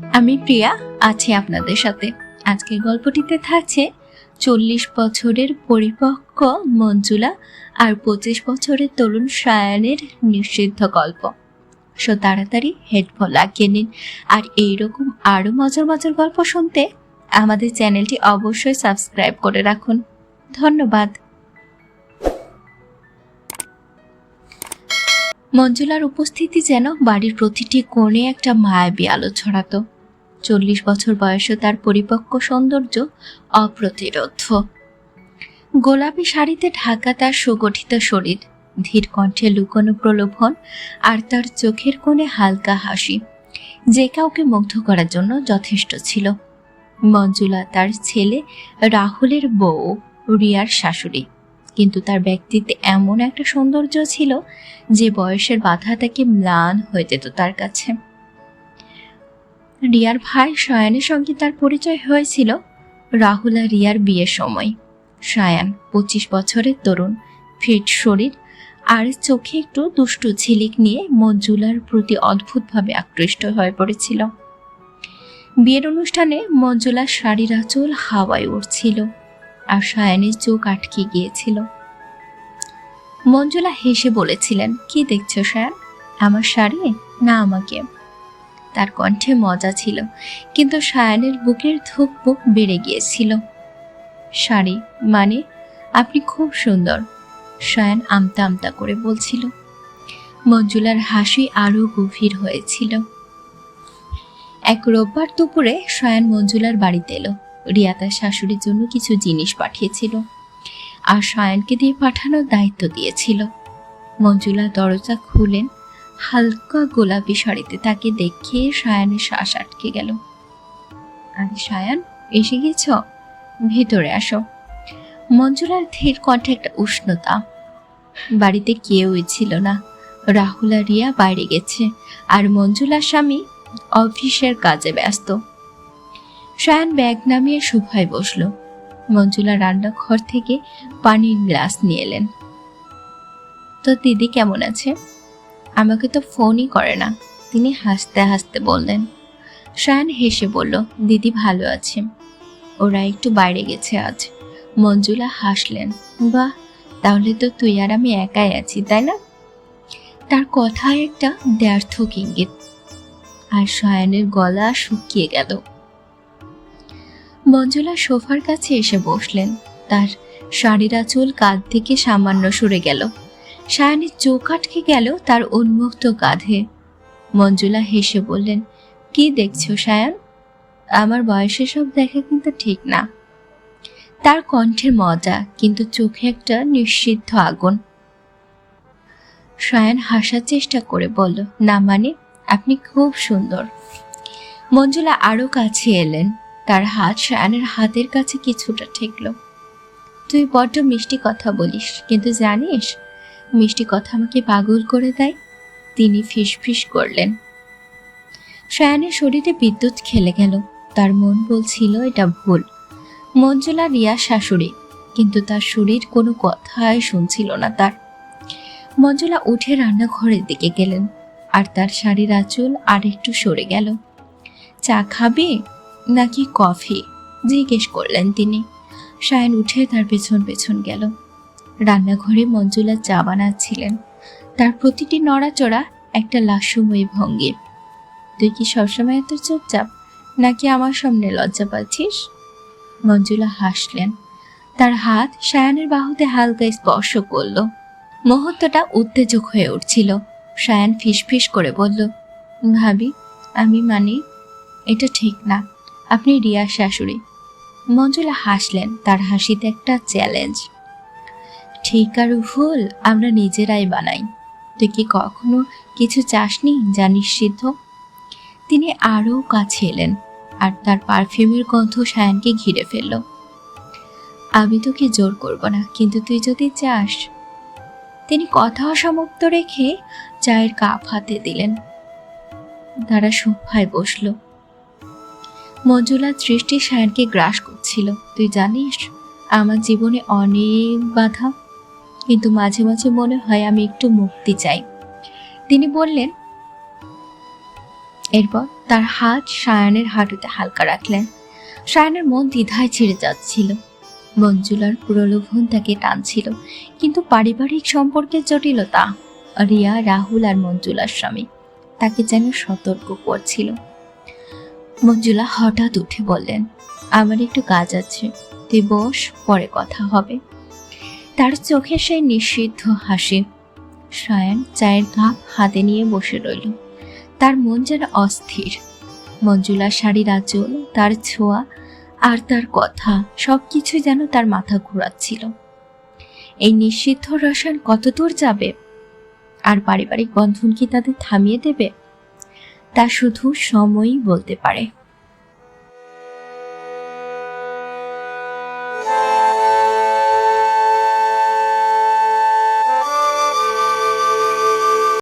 আমি প্রিয়া, আছি আপনাদের সাথে। আজকের গল্পটিতে থাকছে চল্লিশ বছরের পরিপক্ক মঞ্জুলা আর পঁচিশ বছরের তরুণ সায়ানের নিষিদ্ধ গল্প। সো তাড়াতাড়ি হেডফোন লাগিয়ে নিন আর এইরকম আরও মজার মজার গল্প শুনতে আমাদের চ্যানেলটি অবশ্যই সাবস্ক্রাইব করে রাখুন। ধন্যবাদ। মঞ্জুলার উপস্থিতি যেন বাড়ির প্রতিটি কোণে একটা মায়াবী আলো ছড়াতো। চল্লিশ বছর বয়সে তার পরিপক্ক সৌন্দর্য অপ্রতিরোধ গোলাপি শাড়িতে ঢাকা তার সুগঠিত শরীর, ধীর কণ্ঠে লুকোনো প্রলোভন আর তার চোখের কোণে হালকা হাসি, যে কাউকে মুগ্ধ করার জন্য যথেষ্ট ছিল। মঞ্জুলা তার ছেলে রাহুলের বউ, রিয়ার শাশুড়ি। কিন্তু তার ব্যক্তিত্বে এমন একটা সৌন্দর্য ছিল যে বয়সের বাধা তাকে ম্লান হয়ে যেত তার কাছে। রিয়ার ভাই সায়ানের সঙ্গে তার পরিচয় হয়েছিল রাহুল আর রিয়ার বিয়ের সময়। সায়ান পঁচিশ বছরের তরুণ, ফিট, শরীর আর চোখে একটু দুষ্টু ঝিলিক নিয়ে মঞ্জুলার প্রতি অদ্ভুতভাবে আকৃষ্ট হয়ে পড়েছিল। বিয়ের অনুষ্ঠানে মঞ্জুলার শাড়ির আঁচল হাওয়ায় উঠছিল আর সায়ানের চোখ আটকে গিয়েছিল। মঞ্জুলা হেসে বলেছিলেন, কি দেখছ সায়ান? আমার শাড়ি? না আমাকে। তার কণ্ঠে মজা ছিল, কিন্তু সায়ানের বুকের ধুক বুক বেড়ে গিয়েছিল। শাড়ি? মানে? আপনি খুব সুন্দর, সায়ান আমতা আমতা করে বলছিল। মঞ্জুলার হাসি আরও গভীর হয়েছিল। এক রোববার দুপুরে সায়ান মঞ্জুলার বাড়িতে এলো। রিয়া তার শাশুড়ির জন্য কিছু জিনিস পাঠিয়েছিল আর সায়ানকে দিয়ে পাঠানোর দায়িত্ব দিয়েছিল। মঞ্জুলা দরজা খুলেন, হালকা গোলাপি শাড়িতে তাকে দেখে সায়ানের শ্বাস আটকে গেল। আরে সায়ান, এসে গেছ? ভেতরে আসো। মঞ্জুলার ধীর কণ্ঠে একটা উষ্ণতা। বাড়িতে কেউই ছিল না। রাহুল আর রিয়া বাইরে গেছে আর মঞ্জুলার স্বামী অফিসের কাজে ব্যস্ত। সায়ান ব্যাগ নামিয়ে সোফায় বসল। মঞ্জুলা রান্নাঘর থেকে পানির গ্লাস নিয়ে এলেন। তো দিদি কেমন আছে? আমাকে তো ফোনই করে না। তিনি হাসতে হাসতে বললেন। শায়ান হেসে বলল, দিদি ভালো আছে। ওরা একটু বাইরে গেছে আজ। মঞ্জুলা হাসলেন, বাহ, তাহলে তো তুই আর আমি একাই আছি, তাই না? তার কথায় একটা দ্ব্যর্থক ইঙ্গিত। আর শায়ানের গলা শুকিয়ে গেল। মঞ্জুলা সোফার কাছে এসে বসলেন। তার শাড়ির আঁচল কাঁধ থেকে সামান্য সরে গেল। সায়ানের চোখ আটকে গেল তার উন্মুক্ত কাঁধে। মঞ্জুলা হেসে বললেন, কি দেখছ সায়ান? আমার বয়সে সব দেখা কিন্তু ঠিক না। তার কণ্ঠের মজা, কিন্তু চোখে একটা নিষিদ্ধ আগুন। সায়ান হাসার চেষ্টা করে বলল, না মানে আপনি খুব সুন্দর। মঞ্জুলা আরও কাছে এলেন। তার হাত সায়ানের হাতের কাছে কিছুটা ঠেকল। তুই বড্ড মিষ্টি কথা বলিস, কিন্তু জানিস, মিষ্টি কথা আমাকে পাগল করে দেয়? তিনি ফিসফিস করলেন। সায়ানের শরীরে বিদ্যুৎ খেলে গেল। তার মন বলছিল, এটা ভুল। মঞ্জুলা রিয়া শাশুড়ি, কিন্তু তার শরীর কোনো কথাই শুনছিল না তার। মঞ্জুলা উঠে রান্নাঘরের দিকে গেলেন, আর তার শাড়ির আঁচল আর একটু সরে গেল। চা খাবে? নাকি কফি? জিজ্ঞেস করলেন তিনি। সায়ন উঠে তার পেছন পেছন গেল। রান্নাঘরে মঞ্জুলা চা বানাচ্ছিলেন। তার প্রতিটি নড়াচড়া একটা লাস্যময়ী ভঙ্গির। তুই কি সবসময় এত চুপচাপ? নাকি আমার সামনে লজ্জা পাচ্ছিস? মঞ্জুলা হাসলেন। তার হাত সায়ানের বাহুতে হালকা স্পর্শ করল। মুহূর্তটা উত্তেজক হয়ে উঠছিল। সায়ান ফিসফিস করে বলল, ভাবি, আমি মানি, এটা ঠিক না। আপনি রিয়ার শাশুড়ি। মঞ্জুলা হাসলেন, তার হাসিতে একটা চ্যালেঞ্জ ঠিক আর ভুল আমরা নিজেরাই বানাই। তুই কি কখনো কিছু চাসনি যা নিষিদ্ধ? তিনি আরও কাছে এলেন আর তার পারফিউমের গন্ধ সায়ানকে ঘিরে ফেলল। আমি তোকে জোর করব না, কিন্তু তুই যদি চাস। তিনি কথা অসমাপ্ত রেখে চায়ের কাপ হাতে দিলেন। তারা সোফায় বসল। মঞ্জুলার দৃষ্টি সায়নকে গ্রাস করছিল। তুই জানিস, আমার জীবনে অনেক বাধা, কিন্তু মাঝে মাঝে মনে হয় আমি একটু মুক্তি চাই। তিনি বললেন, এরপর তার হাত সায়ানের হাঁটুতে হালকা রাখলেন। সায়ানের মন দ্বিধায় ছেড়ে যাচ্ছিল। মঞ্জুলার প্রলোভন তাকে টানছিল, কিন্তু পারিবারিক সম্পর্কের জটিলতা, রিয়া, রাহুল আর মঞ্জুলার স্বামী, তাকে যেন সতর্ক করছিল। মঞ্জুলা হঠাৎ উঠে বললেন, আমার একটু কাজ আছে, তুই বস, পরে কথা হবে। তার চোখে সেই নিষিদ্ধ হাসি সায়ান চায়ের কাপ হাতে নিয়ে বসে রইল। তার মন যেন অস্থির। মঞ্জুলা শাড়ির আঁচল, তার ছোঁয়া আর তার কথা সবকিছু যেন তার মাথা ঘোরাচ্ছিল। এই নিষিদ্ধ রসায়ন কত দূর যাবে? আর পারিবারিক বন্ধন কি তাদের থামিয়ে দেবে? তা শুধু সময়ই বলতে পারে।